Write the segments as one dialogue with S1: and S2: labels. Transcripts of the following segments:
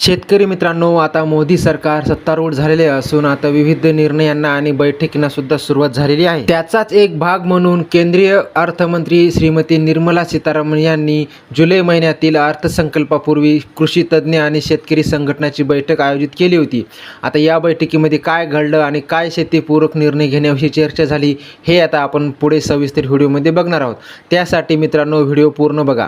S1: शेतकरी मित्रांनो आता मोदी सरकार सत्तारूढ झालेले असून आता विविध निर्णयांना आणि बैठकींना सुद्धा सुरुवात झालेली आहे. त्याचाच एक भाग म्हणून केंद्रीय अर्थमंत्री श्रीमती निर्मला सीतारामन यांनी जुलै महिन्यातील अर्थसंकल्पापूर्वी कृषी तज्ज्ञ आणि शेतकरी संघटनाची बैठक आयोजित केली होती. आता या बैठकीमध्ये काय घडलं आणि काय शेतीपूरक निर्णय घेण्याविषयी चर्चा झाली हे आता आपण पुढे सविस्तर व्हिडिओमध्ये बघणार आहोत. त्यासाठी मित्रांनो व्हिडिओ पूर्ण बघा.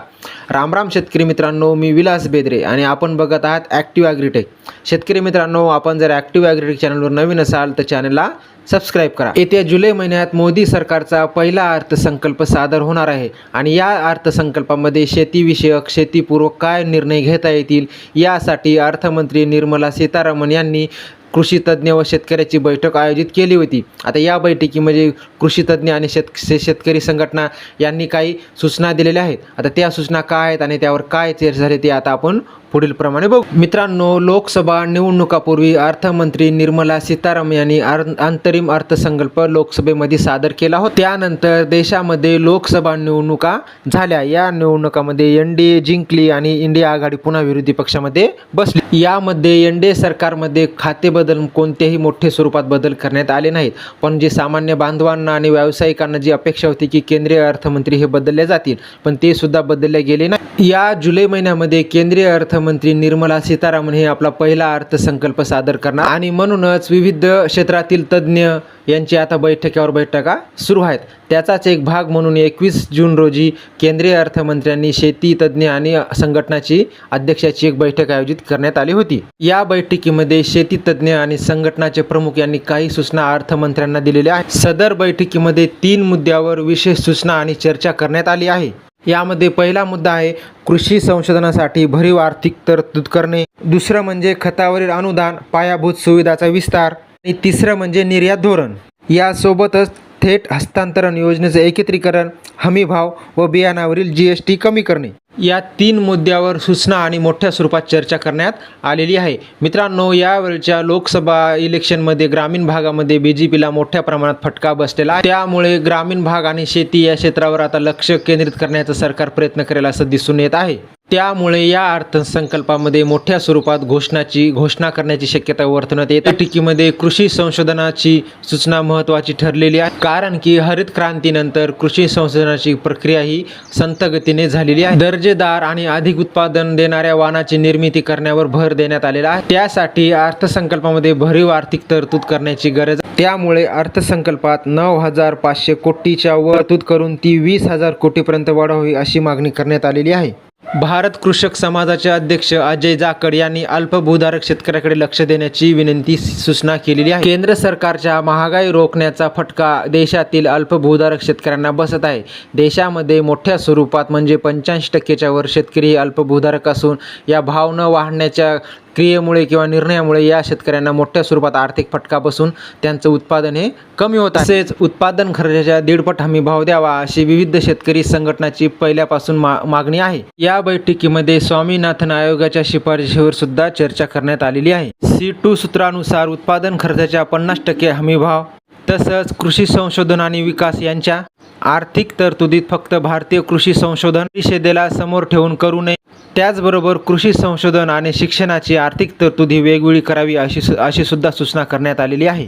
S1: रामराम शेतकरी मित्रांनो मी विलास बेदरे आणि आपण बघत आहात ॲक्टिव्ह ॲग्रीटेक. शेतकरी मित्रांनो आपण जर ॲक्टिव्ह ॲग्रीटेक चॅनलवर नवीन असाल तर चॅनलला सबस्क्राईब करा. येत्या जुलै महिन्यात मोदी सरकारचा पहिला अर्थसंकल्प सादर होणार आहे. आणि या अर्थसंकल्पामध्ये शेतीविषयक शेतीपूर्वक काय निर्णय घेता येतील यासाठी अर्थमंत्री निर्मला सीतारामन यांनी कृषी तज्ज्ञ व शेतकऱ्याची बैठक आयोजित केली होती. आता या बैठकीमध्ये कृषी तज्ज्ञ आणि शेत शे- शेतकरी संघटना यांनी काही सूचना दिलेल्या आहेत. आता त्या सूचना काय आहेत आणि त्यावर काय चर्चा झाली ते आता आपण पुढील प्रमाणे बघू. मित्रांनो लोकसभा निवडणुकापूर्वी अर्थमंत्री निर्मला सीतारामन यांनी अंतरिम अर्थसंकल्प लोकसभेमध्ये सादर केला होता. त्यानंतर देशामध्ये लोकसभा निवडणुका झाल्या. या निवडणुकामध्ये एन डी ए जिंकली आणि इंडिया आघाडी पुन्हा विरोधी पक्षामध्ये बसली. यामध्ये एन डी ए सरकारमध्ये खाते बदल कोणत्याही मोठे स्वरूपात बदल करण्यात आले नाहीत. पण जे सामान्य बांधवांना आणि व्यावसायिकांना जी अपेक्षा होती की केंद्रीय अर्थमंत्री हे बदलले जातील पण ते सुद्धा बदलले गेले नाही. या जुलै महिन्यामध्ये केंद्रीय अर्थमंत्री निर्मला सीतारामन हे आपला पहिला अर्थसंकल्प सादर करणार. आणि म्हणूनच विविध क्षेत्रातील तज्ज्ञ यांची आता बैठकीवर बैठका सुरू आहेत. त्याचाच एक भाग म्हणून एकवीस जून रोजी केंद्रीय अर्थमंत्र्यांनी शेती तज्ज्ञ आणि संघटनाची अध्यक्षाची एक बैठक आयोजित करण्यात आली होती. या बैठकीमध्ये शेती तज्ज्ञ आणि संघटनाचे प्रमुख यांनी काही सूचना अर्थमंत्र्यांना दिलेल्या आहेत. सदर बैठकीमध्ये तीन मुद्द्यावर विशेष सूचना आणि चर्चा करण्यात आली आहे. यामध्ये पहिला मुद्दा आहे कृषी संशोधनासाठी भरीव आर्थिक तरतूद करणे. दुसरं म्हणजे खतावरील अनुदान पायाभूत सुविधाचा विस्तार. आणि तिसरं म्हणजे निर्यात धोरण. यासोबतच थेट हस्तांतरण योजनेचे एकत्रीकरण हमी भाव व बियाणावरील जी एस टी कमी करणे. या तीन मुद्द्यावर सूचना आणि मोठ्या स्वरूपात चर्चा करण्यात आलेली आहे. मित्रांनो यावेळच्या लोकसभा इलेक्शनमध्ये ग्रामीण भागामध्ये बी जे पीला मोठ्या प्रमाणात फटका बसलेला आहे. त्यामुळे ग्रामीण भाग आणि शेती या क्षेत्रावर आता लक्ष केंद्रित करण्याचा सरकार प्रयत्न करेल असं दिसून येत आहे. त्यामुळे या अर्थसंकल्पामध्ये मोठ्या स्वरूपात घोषणाची घोषणा करण्याची शक्यता वर्तवण्यात येते टिकीमध्ये कृषी संशोधनाची सूचना महत्त्वाची ठरलेली आहे. कारण की हरित क्रांतीनंतर कृषी संशोधनाची प्रक्रिया ही संत गतीने झालेली आहे. दर्जेदार आणि अधिक उत्पादन देणाऱ्या वाहनाची निर्मिती करण्यावर भर देण्यात आलेला आहे. त्यासाठी अर्थसंकल्पामध्ये भरीव आर्थिक तरतूद करण्याची गरज आहे. त्यामुळे अर्थसंकल्पात नऊ हजार पाचशे कोटीच्या वर तरतूद करून ती वीस हजार कोटीपर्यंत वाढवावी अशी मागणी करण्यात आलेली आहे. भारत कृषक समाजाचे अध्यक्ष अजय जाकड यांनी अल्पभूधारक शेतकऱ्याकडे लक्ष देण्याची विनंती सूचना केलेली आहे. केंद्र सरकारच्या महागाई रोखण्याचा फटका देशातील अल्पभूधारक शेतकऱ्यांना बसत आहे. देशामध्ये मोठ्या स्वरूपात म्हणजे पंच्याऐंशी टक्केच्या वर शेतकरी अल्पभूधारक असून या भाव न वाढण्याच्या क्रियेमुळे किंवा निर्णयामुळे या शेतकऱ्यांना मोठ्या स्वरूपात आर्थिक फटका बसून त्यांचं उत्पादन हे कमी होत तसेच उत्पादन खर्चाच्या दीडपट हमी भाव द्यावा अशी विविध शेतकरी संघटनाची पहिल्यापासून मा मागणी आहे. या बैठकीमध्ये स्वामीनाथन आयोगाच्या शिफारशीवर सुद्धा चर्चा करण्यात आलेली आहे. सी टू सूत्रानुसार उत्पादन खर्चाच्या पन्नास टक्के हमीभाव तसंच कृषी संशोधन आणि विकास यांच्या आर्थिक तरतुदीत फक्त भारतीय कृषी संशोधन परिषदेला समोर ठेवून करू नये. त्याचबरोबर कृषी संशोधन आणि शिक्षणाची आर्थिक तरतुदी वेगवेगळी करावी अशी सु अशी सुद्धा सूचना करण्यात आलेली आहे.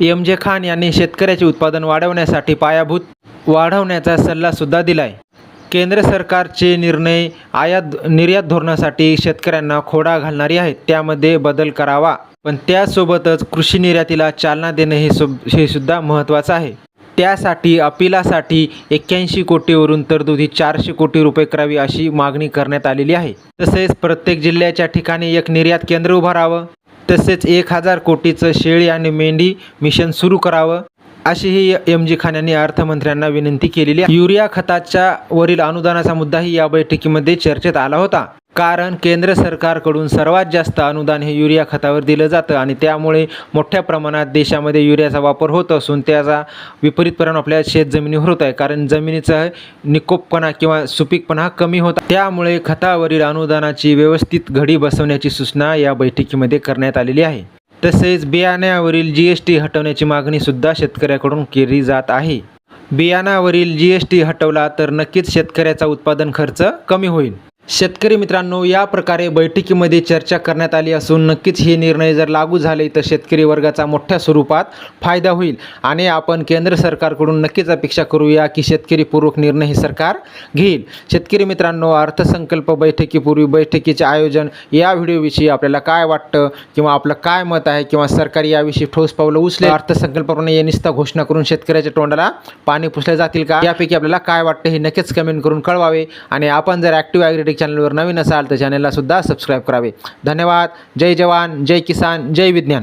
S1: एम जे खान यांनी शेतकऱ्याचे उत्पादन वाढवण्यासाठी पायाभूत वाढवण्याचा सल्लासुद्धा दिला आहे केंद्र सरकारचे निर्णय आयात निर्यात धोरणासाठी शेतकऱ्यांना खोडा घालणारी आहेत. त्यामध्ये बदल करावा पण त्यासोबतच कृषी निर्यातीला चालना देणे हे सु हे सुद्धा महत्त्वाचं आहे. त्यासाठी अपिलासाठी एक्क्याऐंशी कोटीवरून तरतुदी चारशे कोटी रुपये करावी अशी मागणी करण्यात आलेली आहे. तसेच प्रत्येक जिल्ह्याच्या ठिकाणी एक निर्यात केंद्र उभारावं तसेच एक हजार कोटीचं शेळी आणि मेंढी मिशन सुरू करावं अशीही एम जी खान यांनी अर्थमंत्र्यांना विनंती केलेली आहे. युरिया खताच्या वरील अनुदानाचा मुद्दाही या बैठकीमध्ये चर्चेत आला होता. कारण केंद्र सरकारकडून सर्वात जास्त अनुदान हे युरिया खतावर दिलं जातं आणि त्यामुळे मोठ्या प्रमाणात देशामध्ये युरियाचा वापर होत असून त्याचा विपरीत परिणाम आपल्या शेतजमिनीवर होत आहे. कारण जमिनीचा निकोपपणा किंवा सुपीकपणा हा कमी होता त्यामुळे खतावरील अनुदानाची व्यवस्थित घडी बसवण्याची सूचना या बैठकीमध्ये करण्यात आलेली आहे. तसेच बियाण्यावरील जी एस टी हटवण्याची मागणीसुद्धा शेतकऱ्याकडून केली जात आहे. बियाणावरील जी एस टी हटवला तर नक्कीच शेतकऱ्याचा उत्पादन खर्च कमी होईल. शेतकरी मित्रांनो या प्रकारे बैठकीमध्ये चर्चा करण्यात आली असून नक्कीच हे निर्णय जर लागू झाले तर शेतकरी वर्गाचा मोठ्या स्वरूपात फायदा होईल. आणि आपण केंद्र सरकारकडून नक्कीच अपेक्षा करूया की शेतकरीपूर्वक निर्णय हे सरकार घेईल. शेतकरी मित्रांनो अर्थसंकल्प बैठकीपूर्वी बैठकीचे आयोजन या व्हिडिओविषयी आपल्याला काय वाटतं किंवा आपलं काय मत आहे किंवा सरकार याविषयी ठोस पावलं उचले अर्थसंकल्पाप्रमाणे या निस्ता घोषणा करून शेतकऱ्याच्या तोंडाला पाणी पुसल्या जातील का? यापैकी आपल्याला काय वाटतं हे नक्कीच कमेंट करून कळवावे. आणि आपण जर ॲक्टिव्ह ॲग्रेटिक चॅनलवर नवीन असाल तर चॅनलला सुद्धा सबस्क्राईब करावे. धन्यवाद. जय जवान. जय किसान. जय विज्ञान.